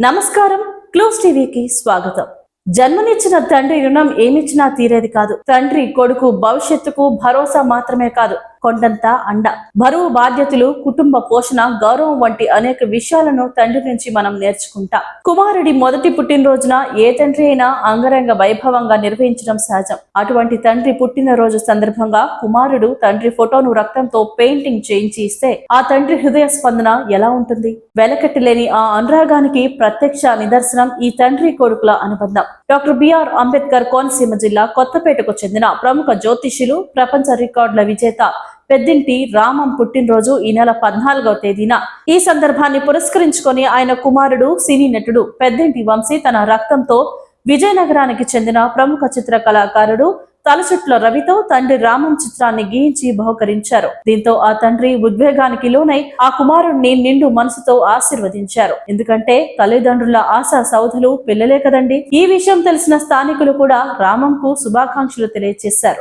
నమస్కారం. క్లోజ్ టీవీకి స్వాగతం. జన్మనిచ్చిన తండ్రి రుణం ఏమిచ్చినా తీరేది కాదు. తండ్రి కొడుకు భవిష్యత్తుకు భరోసా మాత్రమే కాదు. కొండంత అండ. బరువు బాధ్యతలు కుటుంబ పోషణ గౌరవం వంటి అనేక విషయాలను తండ్రి నుంచి మనం నేర్చుకుంటాం. కుమారుడి మొదటి పుట్టినరోజున ఏ తండ్రి అయినా అంగరంగ వైభవంగా నిర్వహించడం సహజం. అటువంటి తండ్రి పుట్టినరోజు సందర్భంగా కుమారుడు తండ్రి ఫోటోను రక్తంతో పెయింటింగ్ చేయించి ఇస్తే ఆ తండ్రి హృదయ స్పందన ఎలా ఉంటుంది? వెలకట్టలేని ఆ అనురాగానికి ప్రత్యక్ష నిదర్శనం ఈ తండ్రి కొడుకుల అనుబంధం. డాక్టర్ బిఆర్ అంబేద్కర్ కోనసీమ జిల్లా కొత్తపేటకు చెందిన ప్రముఖ జ్యోతిష్యులు ప్రపంచ రికార్డుల విజేత పెద్దింటి రామం పుట్టినరోజు ఈ నెల పద్నాలుగవ తేదీన. ఈ సందర్భాన్ని పురస్కరించుకొని ఆయన కుమారుడు సినీ నటుడు పెద్దింటి వంశీ తన రక్తంతో విజయనగరానికి చెందిన ప్రముఖ చిత్ర కళాకారుడు తలచుట్ల రవితో తండ్రి రామం చిత్రాన్ని గీయించి బహుకరించారు. దీంతో ఆ తండ్రి ఉద్వేగానికి లోనై ఆ కుమారుణ్ణి నిండు మనసుతో ఆశీర్వదించారు. ఎందుకంటే తల్లిదండ్రుల ఆశా సౌధులు పిల్లలే కదండి. ఈ విషయం తెలిసిన స్థానికులు కూడా రామంకు శుభాకాంక్షలు తెలియజేశారు